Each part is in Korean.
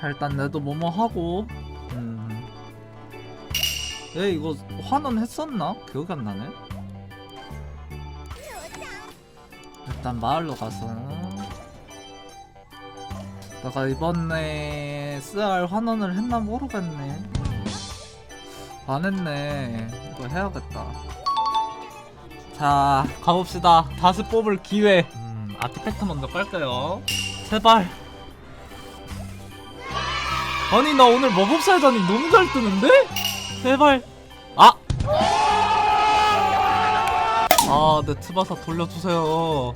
자 일단 내도 뭐뭐 하고. 음. 얘 이거 환원 했었나? 기억이 안 나네. 일단 마을로 가서. 내가 이번에 쓰알 환원을 했나 모르겠네. 안 했네. 이거 해야겠다. 자 가봅시다. 다시 뽑을 기회. 음 아티팩트 먼저 깔게요? 제발 아니 나 오늘 마법사회전이 너무 잘 뜨는데? 제발 아! 아, 내 트바사 돌려주세요.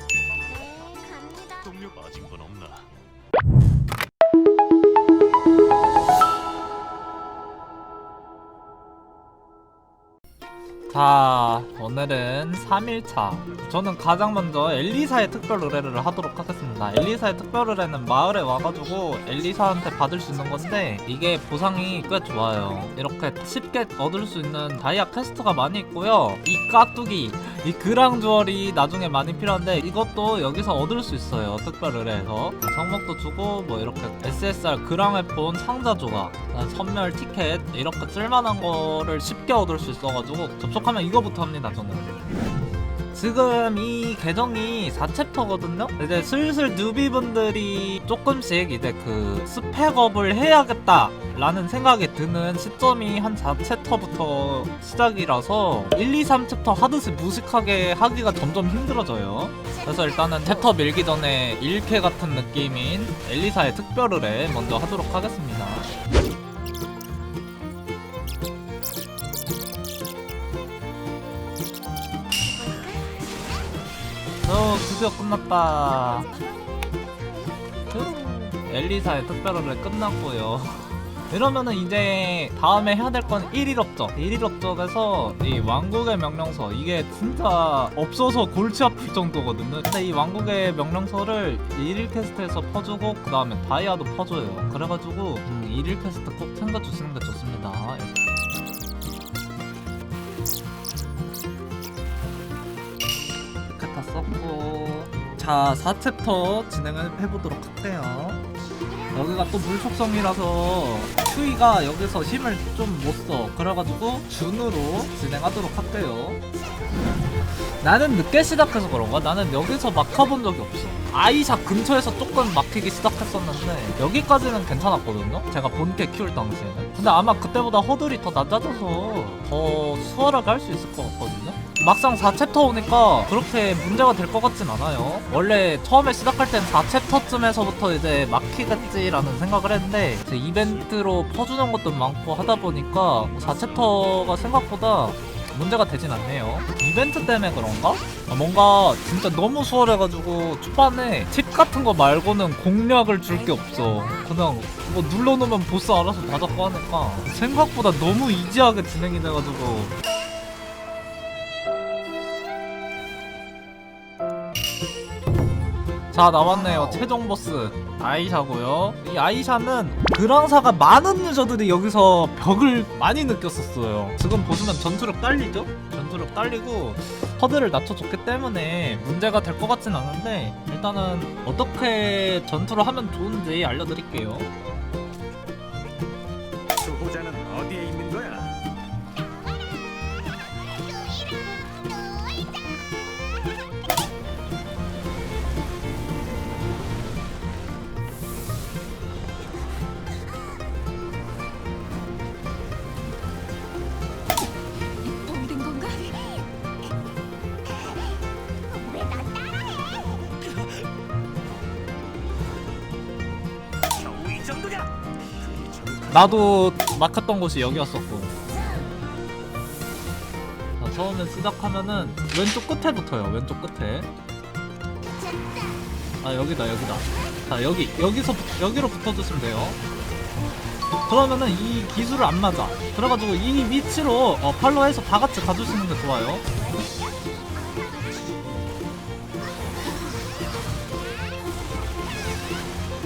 자, 오늘은 3일차. 저는 가장 먼저 엘리사의 특별 의뢰를 하도록 하겠습니다. 엘리사의 특별 의뢰는 마을에 와가지고 엘리사한테 받을 수 있는 건데, 이게 보상이 꽤 좋아요. 이렇게 쉽게 얻을 수 있는 다이아 퀘스트가 많이 있고요. 이 까뚜기, 이 그랑 주얼이 나중에 많이 필요한데, 이것도 여기서 얻을 수 있어요. 특별 의뢰에서. 성목도 주고, 뭐 이렇게 SSR 그랑 웨폰 상자 조각, 선멸 티켓, 이렇게 쓸만한 거를 쉽게 얻을 수 있어가지고, 접속하면 이거부터 합니다, 저는. 지금 이 계정이 4챕터거든요? 이제 슬슬 뉴비분들이 조금씩 이제 그 스펙업을 해야겠다 라는 생각이 드는 시점이 한 4챕터부터 시작이라서 1, 2, 3챕터 하듯이 무식하게 하기가 점점 힘들어져요 그래서 일단은 챕터 밀기 전에 1캐 같은 느낌인 엘리사의 특별을 해 먼저 하도록 하겠습니다 어 드디어 끝났다. 후, 엘리사의 특별을 끝났고요. 이러면은 이제 다음에 해야 될 건 1일 업적. 1일 업적에서 이 왕국의 명령서 이게 진짜 없어서 골치 아플 정도거든요. 근데 이 왕국의 명령서를 1일 퀘스트에서 퍼주고 그 다음에 다이아도 퍼줘요. 그래가지고 음, 1일 퀘스트 꼭 챙겨주시는 게 좋습니다 자 4챕터 진행을 해보도록 할게요 여기가 또 물속성이라서 큐이가 여기서 힘을 좀 못써 그래가지고 준으로 진행하도록 할게요 나는 늦게 시작해서 그런가? 나는 여기서 막혀본 적이 없어 아이샵 근처에서 조금 막히기 시작했었는데 여기까지는 괜찮았거든요? 제가 본캐 키울 당시에는 근데 아마 그때보다 허들이 더 낮아져서 더 수월하게 할 수 있을 것 같거든요? 막상 4챕터 오니까 그렇게 문제가 될 것 같진 않아요 원래 처음에 시작할 땐 4챕터쯤에서부터 이제 막히겠지라는 생각을 했는데 이제 이벤트로 퍼주는 것도 많고 하다 보니까 4챕터가 생각보다 문제가 되진 않네요. 이벤트 때문에 그런가? 아, 뭔가 진짜 너무 수월해가지고 초반에 팁 같은 거 말고는 공략을 줄 게 없어. 그냥 뭐 눌러놓으면 보스 알아서 다 잡고 하니까 생각보다 너무 이지하게 진행이 돼가지고 자 나왔네요. 최종 보스. 아이샤고요. 이 아이샤는 그랑사가 많은 유저들이 여기서 벽을 많이 느꼈었어요. 지금 보시면 전투력 딸리죠? 전투력 딸리고 허들을 낮춰줬기 때문에 문제가 될 것 같진 않은데 일단은 어떻게 전투를 하면 좋은지 알려드릴게요 나도 막혔던 곳이 여기였었고. 자, 처음에 시작하면은 왼쪽 끝에 붙어요 왼쪽 끝에. 아 여기다 여기다. 자 여기 여기서 붙- 여기로 붙어주시면 돼요. 그러면은 이 기술을 안 맞아. 그래가지고 이 위치로 어, 팔로우해서 다 같이 가주시는 게 좋아요.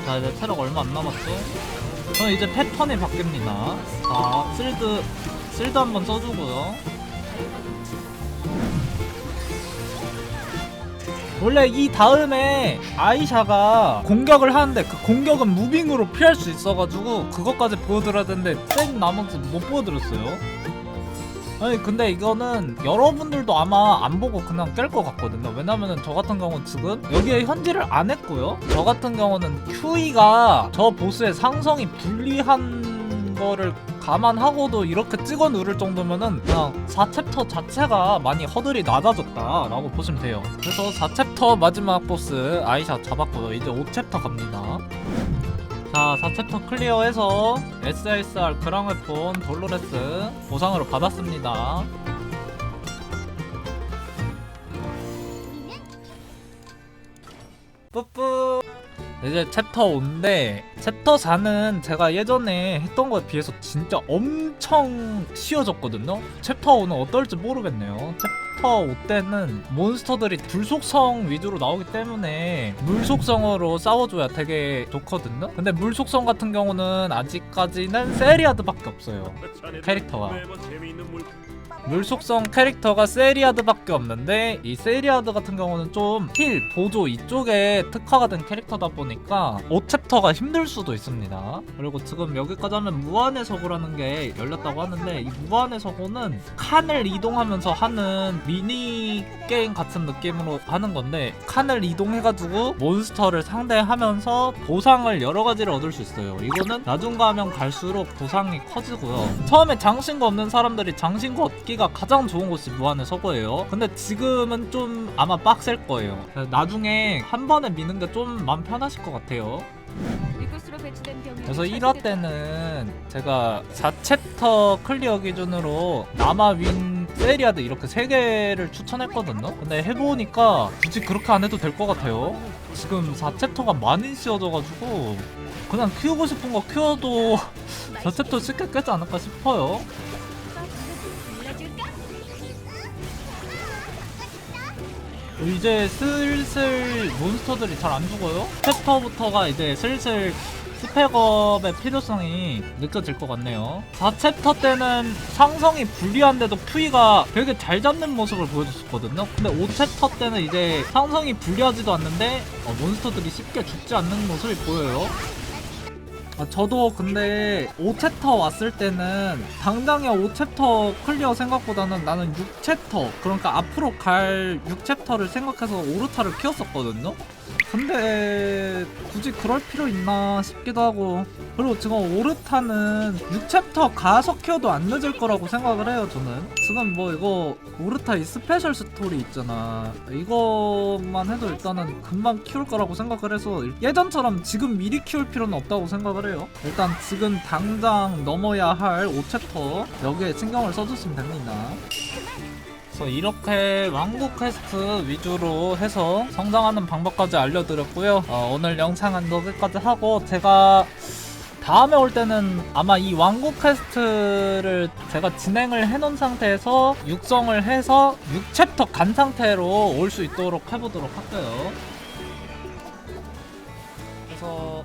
자 이제 체력 얼마 안 남았죠 저는 이제 패턴이 바뀝니다 자 실드 실드 한번 써주고요 원래 이 다음에 아이샤가 공격을 하는데 그 공격은 무빙으로 피할 수 있어가지고 그것까지 보여드려야 되는데 땡 나머지 못 보여드렸어요. 아니 근데 이거는 여러분들도 아마 안 보고 그냥 깰 것 같거든요. 왜냐면은 저 같은 경우는 지금 여기에 현질을 안 했고요. 저 같은 경우는 QE가 저 보스의 상성이 불리한 거를 감안하고도 이렇게 찍어 누를 정도면은 그냥 4챕터 자체가 많이 허들이 낮아졌다라고 보시면 돼요. 그래서 4챕터 마지막 보스 아이샤 잡았고요. 이제 5챕터 갑니다. 자, 4챕터 클리어해서 SSR 그랑웨폰 돌로레스 보상으로 받았습니다. 뿌뿌. 이제 챕터 5인데 챕터 4는 제가 예전에 했던 거에 비해서 진짜 엄청 쉬워졌거든요. 챕터 5는 어떨지 모르겠네요. 챕터 5 때는 몬스터들이 불속성 위주로 나오기 때문에 물속성으로 싸워줘야 되게 좋거든요. 근데 물속성 같은 경우는 아직까지는 세리아드밖에 없어요. 캐릭터가. 물 물속성 캐릭터가 세리아드밖에 없는데 이 세리아드 같은 경우는 좀 힐, 보조 이쪽에 특화가 된 캐릭터다 보니까 5챕터가 힘들 수도 있습니다. 그리고 지금 여기까지 하면 무한의 서고라는 게 열렸다고 하는데 이 무한의 서고는 칸을 이동하면서 하는 미니 게임 같은 느낌으로 하는 건데 칸을 이동해가지고 몬스터를 상대하면서 보상을 여러 가지를 얻을 수 있어요. 이거는 나중 가면 갈수록 보상이 커지고요. 처음에 장신구 없는 사람들이 장신구 얻기 가 가장 좋은 곳이 무한의 서고예요. 근데 지금은 좀 아마 빡셀 거예요. 나중에 한 번에 미는 게 좀 마음 편하실 것 같아요. 그래서 1화 때는 제가 4챕터 클리어 기준으로 남아윈 세리아드 이렇게 3개를 추천했거든요 근데 해보니까 굳이 그렇게 안 해도 될 것 같아요 지금 4챕터가 많이 씌워져가지고 그냥 키우고 싶은 거 키워도 4챕터 쉽게 깨지 않을까 싶어요 이제 슬슬 몬스터들이 잘 안 죽어요? 챕터부터가 이제 슬슬 스펙업의 필요성이 느껴질 것 같네요. 4챕터 때는 상성이 불리한데도 큐이가 되게 잘 잡는 모습을 보여줬었거든요. 근데 5챕터 때는 이제 상성이 불리하지도 않는데 어, 몬스터들이 쉽게 죽지 않는 모습이 보여요 아, 저도 근데 5챕터 왔을 때는 당장에 5챕터 클리어 생각보다는 나는 6챕터 그러니까 앞으로 갈 6챕터를 생각해서 오르타를 키웠었거든요 근데 굳이 그럴 필요 있나 싶기도 하고 그리고 지금 오르타는 6챕터 가서 키워도 안 늦을 거라고 생각을 해요 저는. 지금 뭐 이거 오르타 이 스페셜 스토리 있잖아. 이것만 해도 일단은 금방 키울 거라고 생각을 해서 예전처럼 지금 미리 키울 필요는 없다고 생각을 해요. 일단 지금 당장 넘어야 할 5챕터 여기에 신경을 써주시면 됩니다 그래서 이렇게 왕국 퀘스트 위주로 해서 성장하는 방법까지 알려드렸고요. 어, 오늘 영상은 여기까지 하고 제가 다음에 올 때는 아마 이 왕국 퀘스트를 제가 진행을 해놓은 상태에서 육성을 해서 6챕터 간 상태로 올 수 있도록 해보도록 할게요. 그래서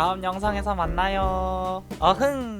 다음 영상에서 만나요. 어흥.